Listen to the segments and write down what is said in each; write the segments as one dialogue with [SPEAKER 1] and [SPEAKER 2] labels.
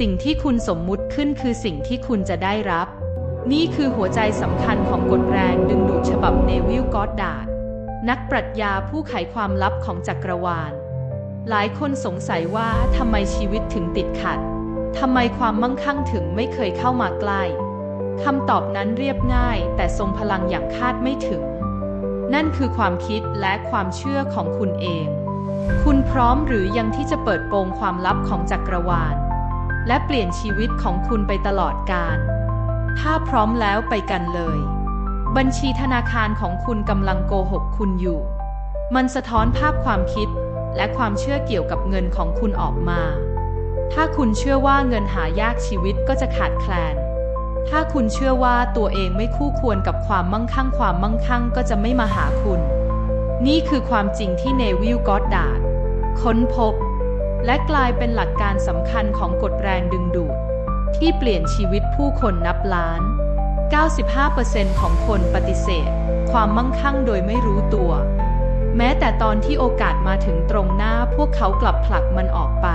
[SPEAKER 1] สิ่งที่คุณสมมุติขึ้นคือสิ่งที่คุณจะได้รับ นี่คือหัวใจสำคัญของกฎแรงดึงดูดฉบับเนวิลกอดดาดนักปรัชญาผู้ไขความลับของจักรวาล หลายคนสงสัยว่าทำไมชีวิตถึงติดขัดทำไมความมั่งคั่งถึงไม่เคยเข้ามาใกล้คำตอบนั้นเรียบง่าย แต่ทรงพลังอย่างคาดไม่ถึง นั่นคือความคิดและความเชื่อของคุณเอง คุณพร้อมหรือยังที่จะเปิดโปงความลับของจักรวาล และเปลี่ยนชีวิตของคุณไปตลอดกาล ถ้าพร้อมแล้วไปกันเลย บัญชีธนาคารของคุณกำลังโกหกคุณอยู่ มันสะท้อนภาพความคิดและความเชื่อเกี่ยวกับเงินของคุณออกมา ถ้าคุณเชื่อว่าเงินหายากชีวิตก็จะขาดแคลน ถ้าคุณเชื่อว่าตัวเองไม่คู่ควรกับความมั่งคั่ง ความมั่งคั่งก็จะไม่มาหาคุณ นี่คือความจริงที่เนวิล กอดดาร์ดค้นพบ และกลายเป็นหลักการสำคัญของกฎแรงดึงดูด ที่เปลี่ยนชีวิตผู้คนนับล้าน 95%ของคนปฏิเสธ ความมั่งคั่งโดยไม่รู้ตัว แม้แต่ตอนที่โอกาสมาถึงตรงหน้าพวกเขากลับผลักมันออกไป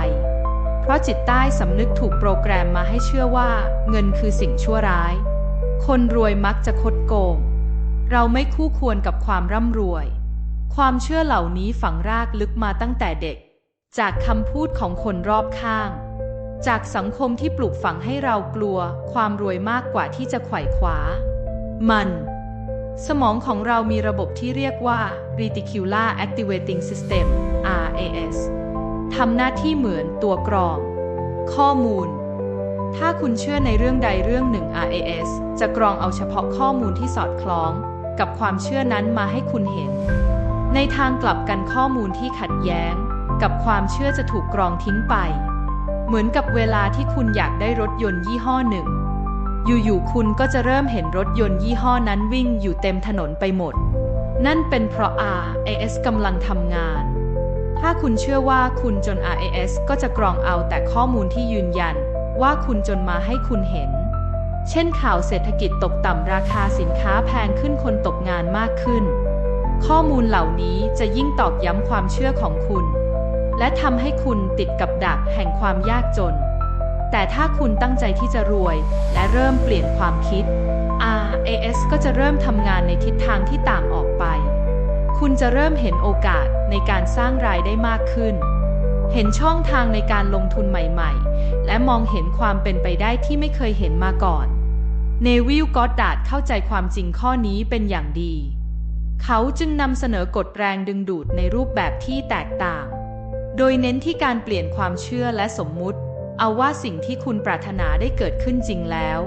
[SPEAKER 1] เพราะจิตใต้สำนึกถูกโปรแกรมมาให้เชื่อว่า เงินคือสิ่งชั่วร้าย คนรวยมักจะคดโกง เราไม่คู่ควรกับความร่ำรวย ความเชื่อเหล่านี้ฝังรากลึกมาตั้งแต่เด็ก จากคำพูดของคนรอบข้าง จากสังคมที่ปลูกฝังให้เรากลัว ความรวยมากกว่าที่จะไขว่คว้า มัน สมองของเรามีระบบที่เรียกว่า Reticular Activating System RAS ทำหน้าที่เหมือนตัวกรอง ข้อมูล ถ้าคุณเชื่อในเรื่องใดเรื่องหนึ่ง RAS จะกรองเอาเฉพาะข้อมูลที่สอดคล้อง กับความเชื่อนั้นมาให้คุณเห็น ในทางกลับกันข้อมูลที่ขัดแย้ง กับความเชื่อจะถูกกรองทิ้งไป เหมือนกับเวลาที่คุณอยากได้รถยนต์ยี่ห้อหนึ่ง อยู่ๆคุณก็จะเริ่มเห็นรถยนต์ยี่ห้อนั้นวิ่งอยู่เต็มถนนไปหมด นั่นเป็นเพราะ RAS กำลังทำงาน ถ้าคุณเชื่อว่าคุณจน RAS ก็จะกรองเอาแต่ข้อมูลที่ยืนยัน ว่าคุณจนมาให้คุณเห็น เช่นข่าวเศรษฐกิจตกต่ำราคาสินค้าแพงขึ้นคนตกงานมากขึ้นข้อมูลเหล่านี้จะยิ่งตอกย้ำความเชื่อของคุณ และทำให้คุณติดกับดักแห่งความยากจน แต่ถ้าคุณตั้งใจที่จะรวย และเริ่มเปลี่ยนความคิด RAS ก็จะเริ่มทำงานในทิศทางที่ต่างออกไป คุณจะเริ่มเห็นโอกาสในการสร้างรายได้มากขึ้น เห็นช่องทางในการลงทุนใหม่ๆ และมองเห็นความเป็นไปได้ที่ไม่เคยเห็นมาก่อนเนวิลกอดดาดเข้าใจความจริงข้อนี้เป็นอย่างดี เขาจึงนำเสนอกฎแรงดึงดูดในรูปแบบที่แตกต่าง โดยเน้นที่การเปลี่ยนความเชื่อและสมมุติ เอาว่าสิ่งที่คุณปรารถนาได้เกิดขึ้นจริงแล้ว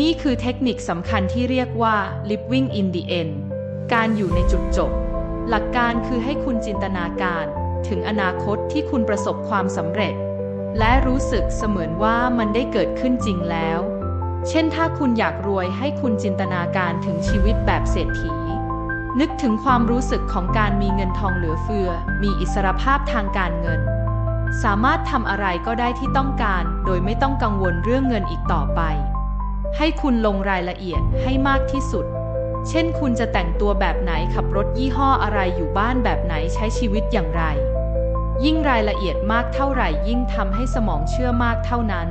[SPEAKER 1] นี่คือเทคนิคสำคัญที่เรียกว่า living in the end การอยู่ในจุดจบ หลักการคือให้คุณจินตนาการ ถึงอนาคตที่คุณประสบความสำเร็จ และรู้สึกเสมือนว่ามันได้เกิดขึ้นจริงแล้ว เช่นถ้าคุณอยากรวยให้คุณจินตนาการถึงชีวิตแบบเศรษฐี นึกถึงความรู้สึกของการมีเงินทองเหลือเฟือ มีอิสรภาพทางการเงิน สามารถทำอะไรก็ได้ที่ต้องการ โดยไม่ต้องกังวลเรื่องเงินอีกต่อไป ให้คุณลงรายละเอียดให้มากที่สุด เช่น คุณจะแต่งตัวแบบไหนขับรถยี่ห้ออะไรอยู่บ้านแบบไหนใช้ชีวิตอย่างไร ยิ่งรายละเอียดมากเท่าไหร่ยิ่งทำให้สมองเชื่อมากเท่านั้น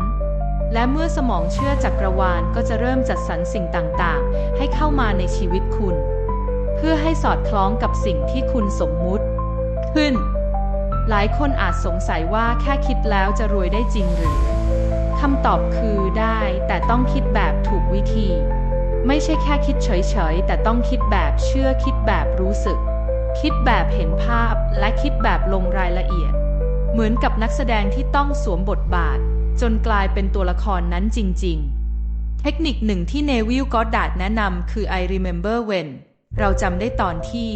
[SPEAKER 1] และเมื่อสมองเชื่อจักรวาลก็จะเริ่มจัดสรรสิ่งต่าง ๆ ให้เข้ามาในชีวิตคุณ เพื่อให้สอดคล้องกับสิ่งที่คุณสมมุติ ขึ้น หลายคนอาจสงสัยว่าแค่คิดแล้วจะรวยได้จริงหรือคำตอบคือได้แต่ต้องคิดแบบถูกวิธี ไม่ใช่แค่คิดเฉยๆ แต่ต้องคิดแบบเชื่อคิดแบบรู้สึก คิดแบบเห็นภาพและคิดแบบลงรายละเอียด เหมือนกับนักแสดงที่ต้องสวมบทบาท จนกลายเป็นตัวละครนั้นจริง ๆ เทคนิคหนึ่งที่เนวิลกอดาดแนะนำคือ I remember when เราจำได้ตอนที่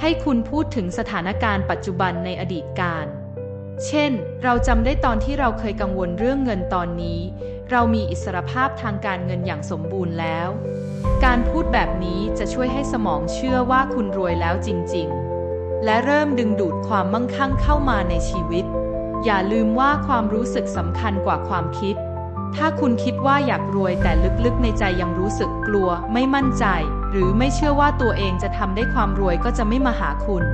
[SPEAKER 1] ให้คุณพูดถึงสถานการณ์ปัจจุบันในอดีตการ เช่น เราจำได้ตอนที่เราเคยกังวลเรื่องเงินตอนนี้ เรามีอิสรภาพทางการเงินอย่างสมบูรณ์แล้ว การพูดแบบนี้จะช่วยให้สมองเชื่อว่าคุณรวยแล้วจริง ๆ และเริ่มดึงดูดความมั่งคั่งเข้ามาในชีวิต อย่าลืมว่าความรู้สึกสำคัญกว่าความคิดถ้าคุณคิดว่าอยากรวยแต่ลึกๆในใจยังรู้สึกกลัวไม่มั่นใจ หรือไม่เชื่อว่าตัวเองจะทำได้ความรวยก็จะไม่มาหาคุณ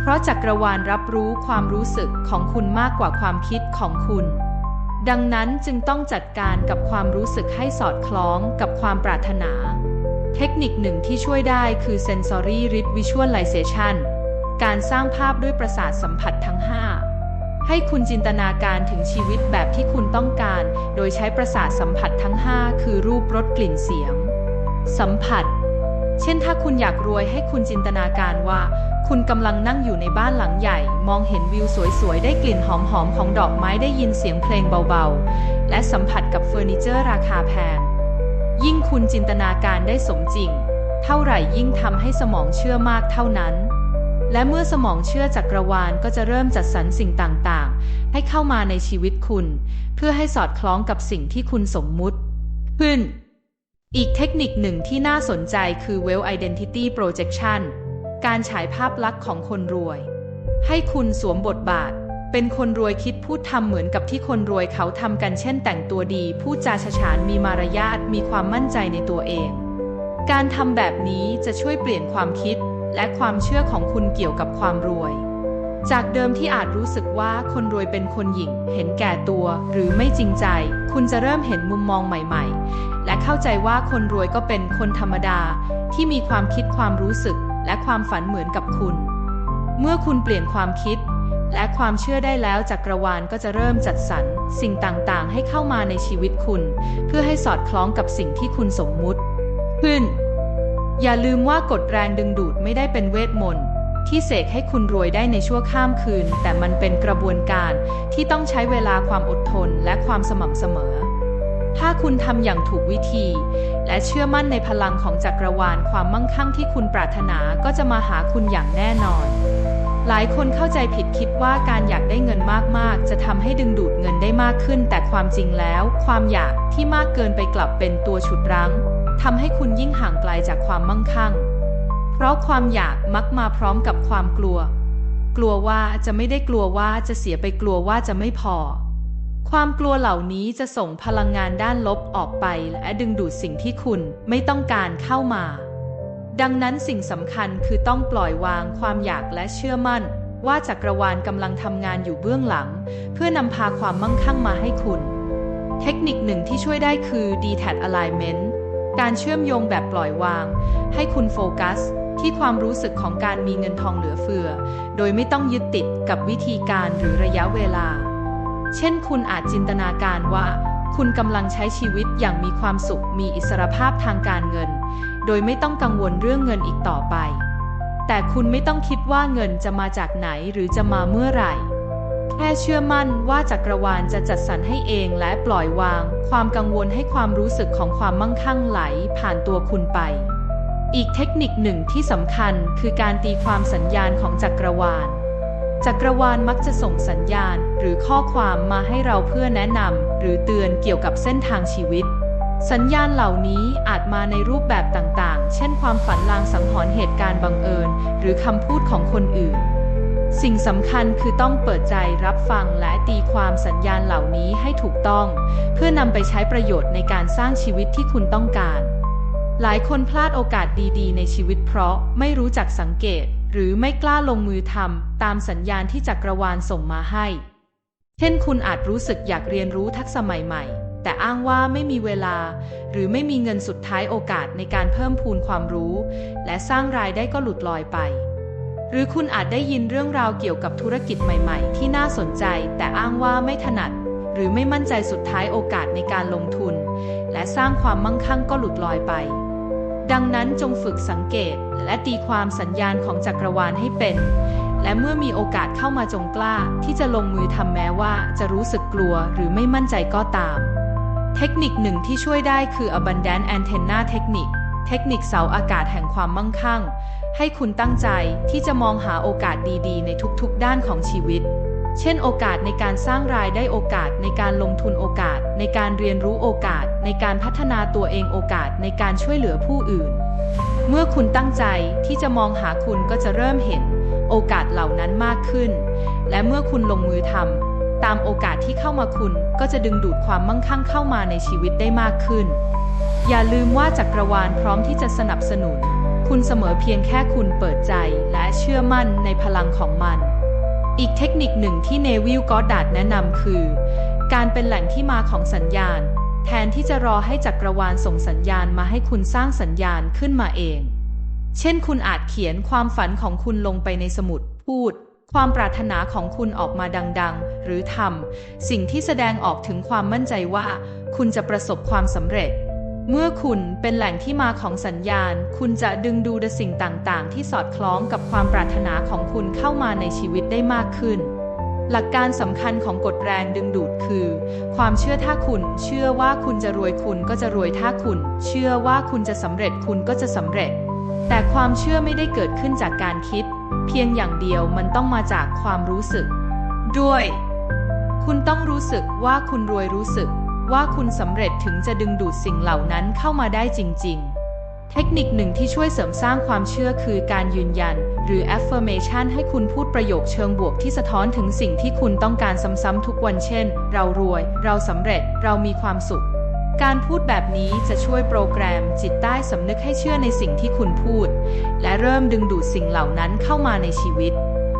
[SPEAKER 1] เพราะจักรวาลรับรู้ความรู้สึกของคุณมากกว่าความคิดของคุณ ดังนั้นจึงต้องจัดการกับความรู้สึกให้สอดคล้องกับความปรารถนา เทคนิคหนึ่งที่ช่วยได้คือ Sensory Rich Visualization การสร้างภาพด้วยประสาทสัมผัสทั้ง 5ให้คุณจินตนาการถึงชีวิตแบบที่คุณต้องการ โดยใช้ประสาทสัมผัสทั้ง 5 คือรูปรสกลิ่นเสียง สัมผัส เช่นถ้าคุณอยากรวยให้คุณจินตนาการว่า คุณกำลังนั่งอยู่ในบ้านหลังใหญ่ มองเห็นวิวสวยๆ ได้กลิ่นหอมๆ ของดอกไม้ได้ยินเสียงเพลงเบาๆ และสัมผัสกับเฟอร์นิเจอร์ราคาแพง ยิ่งคุณจินตนาการได้สมจริง เท่าไหร่ยิ่งทำให้สมองเชื่อมากเท่านั้น และเมื่อสมองเชื่อจักรวาลก็จะเริ่มจัดสรรสิ่งต่างๆ ให้เข้ามาในชีวิตคุณ เพื่อให้สอดคล้องกับสิ่งที่คุณสมมุติ ขึ้น อีกเทคนิคหนึ่งที่น่าสนใจคือ Well Identity Projection การฉายภาพลักษณ์ของคนรวย ให้คุณสวมบทบาท เป็นคนรวยคิดพูดทำเหมือนกับที่คนรวยเขาทำกันเช่นแต่งตัวดี พูดจาฉฉานมีมารยาทมีความมั่นใจในตัวเอง การทำแบบนี้จะช่วยเปลี่ยนความคิดและความเชื่อของคุณเกี่ยวกับความรวย จากเดิมที่อาจรู้สึกว่าคนรวยเป็นคนหยิ่ง เห็นแก่ตัว หรือไม่จริงใจ คุณจะเริ่มเห็นมุมมองใหม่ ๆ และเข้าใจว่าคนรวยก็เป็นคนธรรมดา ที่มีความคิดความรู้สึก และความฝันเหมือนกับคุณ เมื่อคุณเปลี่ยนความคิด และความเชื่อได้แล้วจักรวาลก็จะเริ่มจัดสรร สิ่งต่างๆ ให้เข้ามาในชีวิตคุณ เพื่อให้สอดคล้องกับสิ่งที่คุณสมมุติ ขึ้น อย่าลืมว่ากฎแรงดึงดูดไม่ได้เป็นเวทมนต์ ที่เสกให้คุณรวยได้ในชั่วข้ามคืน แต่มันเป็นกระบวนการที่ต้องใช้เวลาความอดทนและความสม่ำเสมอ ถ้าคุณทำอย่างถูกวิธี และเชื่อมั่นในพลังของจักรวาลความมั่งคั่งที่คุณปรารถนาก็จะมาหาคุณอย่างแน่นอน หลายคนเข้าใจผิดคิดว่าการอยากได้เงินมากๆ จะทำให้ดึงดูดเงินได้มากขึ้น แต่ความจริงแล้ว ความอยากที่มากเกินไปกลับเป็นตัวฉุดรั้งทำให้คุณยิ่งห่างไกลจากความมั่งคั่ง ราะความอยากมักมาพร้อมกับความกลัว กลัวว่าจะไม่ได้กลัวว่าจะเสียไปกลัวว่าจะไม่พอ ความกลัวเหล่านี้จะส่งพลังงานด้านลบออกไป และดึงดูดสิ่งที่คุณไม่ต้องการเข้ามา ดังนั้นสิ่งสำคัญคือต้องปล่อยวางความอยากและเชื่อมั่น ว่าจักรวาลกำลังทำงานอยู่เบื้องหลัง เพื่อนำพาความมั่งคั่งมาให้คุณ เทคนิคหนึ่งที่ช่วยได้คือ d t a t Alignment การเชื่อมโยงแบบปล่อยวาง ให้คุณโฟกัส ที่ความรู้สึกของการมีเงินทองเหลือเฟือ โดยไม่ต้องยึดติดกับวิธีการหรือระยะเวลา เช่น คุณอาจจินตนาการว่า คุณกำลังใช้ชีวิตอย่างมีความสุข มีอิสรภาพทางการเงิน โดยไม่ต้องกังวลเรื่องเงินอีกต่อไป แต่คุณไม่ต้องคิดว่าเงินจะมาจากไหนหรือจะมาเมื่อไหร่แค่เชื่อมั่นว่าจักรวาลจะจัดสรรให้เองและปล่อยวาง ความกังวลให้ความรู้สึกของความมั่งคั่งไหลผ่านตัวคุณไป อีกเทคนิคหนึ่งที่สำคัญคือการตีความสัญญาณของจักรวาล จักรวาลมักจะส่งสัญญาณหรือข้อความมาให้เราเพื่อแนะนำหรือเตือนเกี่ยวกับเส้นทางชีวิต สัญญาณเหล่านี้อาจมาในรูปแบบต่างๆ เช่นความฝันลางสังหรณ์เหตุการณ์บังเอิญ หรือคำพูดของคนอื่น สิ่งสำคัญคือต้องเปิดใจรับฟังและตีความสัญญาณเหล่านี้ให้ถูกต้อง เพื่อนำไปใช้ประโยชน์ในการสร้างชีวิตที่คุณต้องการ หลายคนพลาดโอกาสดีๆ ในชีวิตเพราะไม่รู้จักสังเกต หรือไม่กล้าลงมือทำตามสัญญาณที่จักรวาลส่งมาให้ เช่นคุณอาจรู้สึกอยากเรียนรู้ทักษะใหม่ๆ แต่อ้างว่าไม่มีเวลา หรือไม่มีเงินสุดท้ายโอกาสในการเพิ่มพูนความรู้ และสร้างรายได้ก็หลุดลอยไป หรือคุณอาจได้ยินเรื่องราวเกี่ยวกับธุรกิจใหม่ๆ ที่น่าสนใจ แต่อ้างว่าไม่ถนัด หรือไม่มั่นใจสุดท้ายโอกาสในการลงทุน และสร้างความมั่งคั่งก็หลุดลอยไป ดังนั้นจงฝึกสังเกตและตีความสัญญาณของจักรวาลให้เป็น และเมื่อมีโอกาสเข้ามาจงกล้าที่จะลงมือทำแม้ว่าจะรู้สึกกลัวหรือไม่มั่นใจก็ตาม เทคนิคหนึ่งที่ช่วยได้คือ Abundant Antenna Technique เทคนิคเสาอากาศแห่งความมั่งคั่ง ให้คุณตั้งใจที่จะมองหาโอกาสดีๆ ในทุกๆ ด้านของชีวิต เช่น โอกาสในการสร้างรายได้โอกาสในการลงทุนโอกาส ในการเรียนรู้โอกาส ในการพัฒนาตัวเองโอกาสในการช่วยเหลือผู้อื่น เมื่อคุณตั้งใจที่จะมองหาคุณก็จะเริ่มเห็นโอกาสเหล่านั้นมากขึ้น และเมื่อคุณลงมือทำตามโอกาสที่เข้ามาคุณก็จะดึงดูดความมั่งคั่งเข้ามาในชีวิตได้มากขึ้น อย่าลืมว่าจักรวาลพร้อมที่จะสนับสนุน คุณเสมอเพียงแค่คุณเปิดใจและเชื่อมั่นในพลังของมัน อีกเทคนิคหนึ่งที่เนวิลกอดดาร์ดแนะนำคือ การเป็นแหล่งที่มาของสัญญาณ แทนที่จะรอให้จักรวาลส่งสัญญาณมาให้คุณสร้างสัญญาณขึ้นมาเอง เช่นคุณอาจเขียนความฝันของคุณลงไปในสมุดพูด ความปรารถนาของคุณออกมาดังๆ หรือทำสิ่งที่แสดงออกถึงความมั่นใจว่า คุณจะประสบความสำเร็จ เมื่อคุณเป็นแหล่งที่มาของสัญญาณ คุณจะดึงดูดสิ่งต่างๆ ที่สอดคล้องกับความปรารถนาของคุณเข้ามาในชีวิตได้มากขึ้น หลักการสำคัญของกฎแรงดึงดูดคือ ความเชื่อถ้าคุณ เชื่อว่าคุณจะรวยคุณก็จะรวยถ้าคุณ เชื่อว่าคุณจะสำเร็จคุณก็จะสำเร็จ แต่ความเชื่อไม่ได้เกิดขึ้นจากการคิด เพียงอย่างเดียวมันต้องมาจากความรู้สึก ด้วย คุณต้องรู้สึกว่าคุณรวยรู้สึก ว่าคุณสำเร็จถึงจะดึงดูดสิ่งเหล่านั้นเข้ามาได้จริง ๆ เทคนิคหนึ่งที่ช่วยเสริมสร้างความเชื่อคือการยืนยัน หรือ affirmation ให้คุณพูดประโยคเชิงบวกที่สะท้อนถึงสิ่งที่คุณต้องการซ้ำๆทุกวันเช่น เรารวย เราสำเร็จ เรามีความสุข การพูดแบบนี้จะช่วยโปรแกรมจิตใต้สำนึกให้เชื่อในสิ่งที่คุณพูด และเริ่มดึงดูดสิ่งเหล่านั้นเข้ามาในชีวิต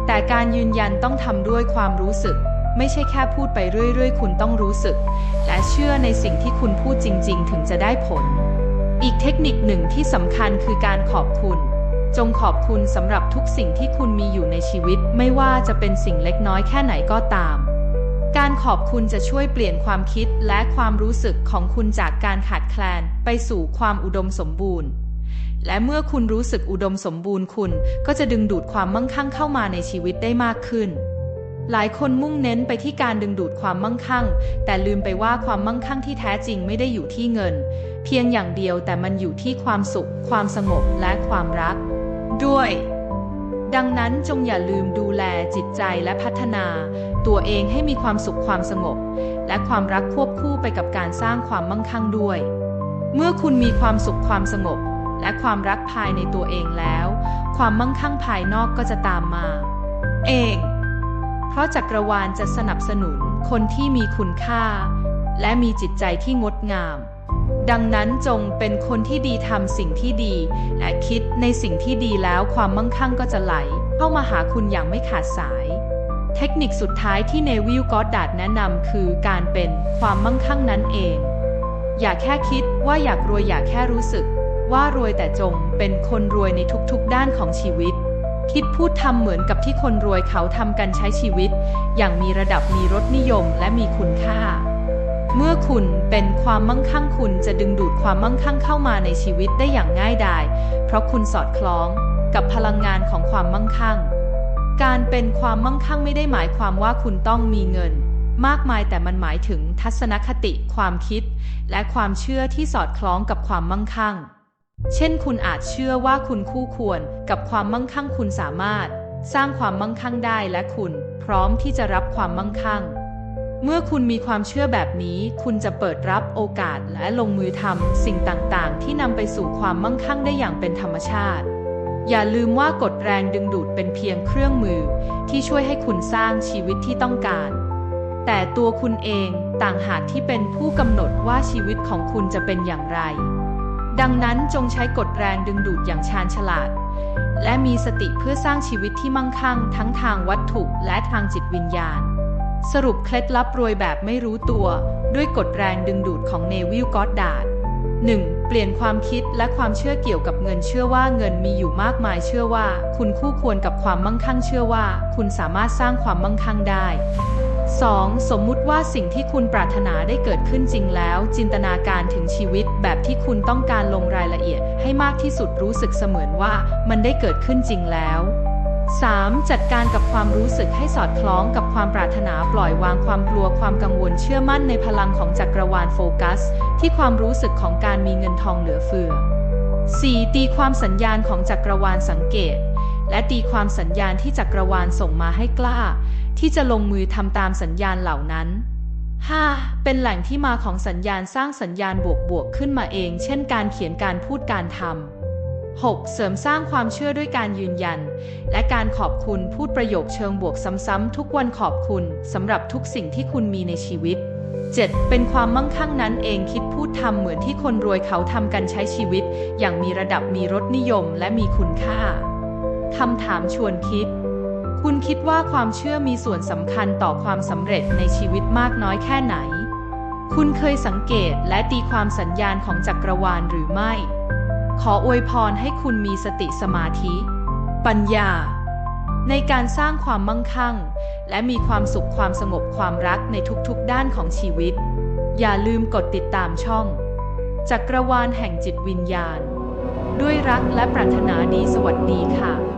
[SPEAKER 1] แต่การยืนยันต้องทำด้วยความรู้สึกไม่ใช่แค่พูดไปเรื่อย ๆ คุณต้องรู้สึก และเชื่อในสิ่งที่คุณพูดจริง ๆ ถึงจะได้ผล อีกเทคนิคหนึ่งที่สำคัญคือการขอบคุณ จงขอบคุณสำหรับทุกสิ่งที่คุณมีอยู่ในชีวิต ไม่ว่าจะเป็นสิ่งเล็กน้อยแค่ไหนก็ตาม การขอบคุณจะช่วยเปลี่ยนความคิดและความรู้สึกของคุณจากการขาดแคลน ไปสู่ความอุดมสมบูรณ์ และเมื่อคุณรู้สึกอุดมสมบูรณ์คุณ ก็จะดึงดูดความมั่งคั่งเข้ามาในชีวิตได้มากขึ้น หลายคนมุ่งเน้นไปที่การดึงดูดความมั่งคั่ง แต่ลืมไปว่าความมั่งคั่งที่แท้จริงไม่ได้อยู่ที่เงิน เพียงอย่างเดียวแต่มันอยู่ที่ความสุข ความสงบและความรัก ด้วย ดังนั้นจงอย่าลืมดูแลจิตใจและพัฒนา ตัวเองให้มีความสุขความสงบ และความรักควบคู่ไปกับการสร้างความมั่งคั่งด้วย เมื่อคุณมีความสุขความสงบ และความรักภายในตัวเองแล้ว ความมั่งคั่งภายนอกก็จะตามมา เอง เพราะจักรวาลจะสนับสนุนคนที่มีคุณค่า และมีจิตใจที่งดงาม ดังนั้นจงเป็นคนที่ดีทำสิ่งที่ดี และคิดในสิ่งที่ดีแล้วความมั่งคั่งก็จะไหล เข้ามาหาคุณอย่างไม่ขาดสาย เทคนิคสุดท้ายที่เนวิลกอดดาดแนะนำคือการเป็นความมั่งคั่งนั้นเอง อย่าแค่คิดว่าอยากรวยอย่าแค่รู้สึก ว่ารวยแต่จงเป็นคนรวยในทุกๆด้านของชีวิต คิดพูดทำเหมือนกับที่คนรวยเขาทำกันใช้ชีวิต อย่างมีระดับมีรสนิยมและมีคุณค่า เมื่อคุณเป็นความมั่งคั่งคุณจะดึงดูดความมั่งคั่งเข้ามาในชีวิตได้อย่างง่ายดาย เพราะคุณสอดคล้องกับพลังงานของความมั่งคั่ง การเป็นความมั่งคั่งไม่ได้หมายความว่าคุณต้องมีเงิน มากมายแต่มันหมายถึงทัศนคติ ความคิด และความเชื่อที่สอดคล้องกับความมั่งคั่ง เช่นคุณอาจเชื่อว่าคุณคู่ควรกับความมั่งคั่งคุณสามารถ สร้างความมั่งคั่งได้และคุณ พร้อมที่จะรับความมั่งคั่ง เมื่อคุณมีความเชื่อแบบนี้ คุณจะเปิดรับโอกาสและลงมือทำสิ่งต่างๆ ที่นำไปสู่ความมั่งคั่งได้อย่างเป็นธรรมชาติ อย่าลืมว่ากฎแรงดึงดูดเป็นเพียงเครื่องมือ ที่ช่วยให้คุณสร้างชีวิตที่ต้องการ แต่ตัวคุณเองต่างหากที่เป็นผู้กำหนดว่าชีวิตของคุณจะเป็นอย่างไร ดังนั้นจงใช้กฎแรงดึงดูดอย่างชาญฉลาด และมีสติเพื่อสร้างชีวิตที่มั่งคั่ง ทั้งทางวัตถุและทางจิตวิญญาณ สรุปเคล็ดลับรวยแบบไม่รู้ตัว ด้วยกฎแรงดึงดูดของเนวิลกอดดาร์ด 1. เปลี่ยนความคิดและความเชื่อเกี่ยวกับเงินเชื่อว่าเงินมีอยู่มากมายเชื่อว่า คุณคู่ควรกับความมั่งคั่งเชื่อว่า คุณสามารถสร้างความมั่งคั่งได้ 2. สมมุติว่าสิ่งที่คุณปรารถนาได้เกิดขึ้นจริงแล้ว จินตนาการถึงชีวิตแบบที่คุณต้องการลงรายละเอียด ให้มากที่สุดรู้สึกเสมือนว่ามันได้เกิดขึ้นจริงแล้ว 3. จัดการกับความรู้สึกให้สอดคล้องกับความปรารถนาปล่อยวางความกลัวความกังวลเชื่อมั่นในพลังของจักรวาลโฟกัส ที่ความรู้สึกของการมีเงินทองเหลือเฟือ 4. ตีความสัญญาณของจักรวาลสังเกต และตีความสัญญาณที่จักรวาลส่งมาให้กล้า ที่จะลงมือทำตามสัญญาณเหล่านั้น 5. เป็นแหล่งที่มาของสัญญาณสร้างสัญญาณบวกๆขึ้นมาเอง เช่นการเขียนการพูดการทำ 6. เสริมสร้างความเชื่อด้วยการยืนยัน และการขอบคุณพูดประโยคเชิงบวกซ้ำๆทุกวันขอบคุณสำหรับทุกสิ่งที่คุณมีในชีวิต 7. เป็นความมั่งคั่งนั้นเองคิดพูดทำเหมือนที่คนรวยเขาทำกันใช้ชีวิต อย่างมีระดับมีรสนิยมและมีคุณค่าคำถามชวนคิด คุณคิดว่าความเชื่อมีส่วนสำคัญต่อความสำเร็จในชีวิตมากน้อยแค่ไหน คุณเคยสังเกตและตีความสัญญาณของจักรวาลหรือไม่ ขออวยพรให้คุณมีสติสมาธิ ปัญญา ในการสร้างความมั่งคั่ง และมีความสุขความสงบความรักในทุกๆด้านของชีวิต อย่าลืมกดติดตามช่อง จักรวาลแห่งจิตวิญญาณ ด้วยรักและปรารถนาดีสวัสดีค่ะ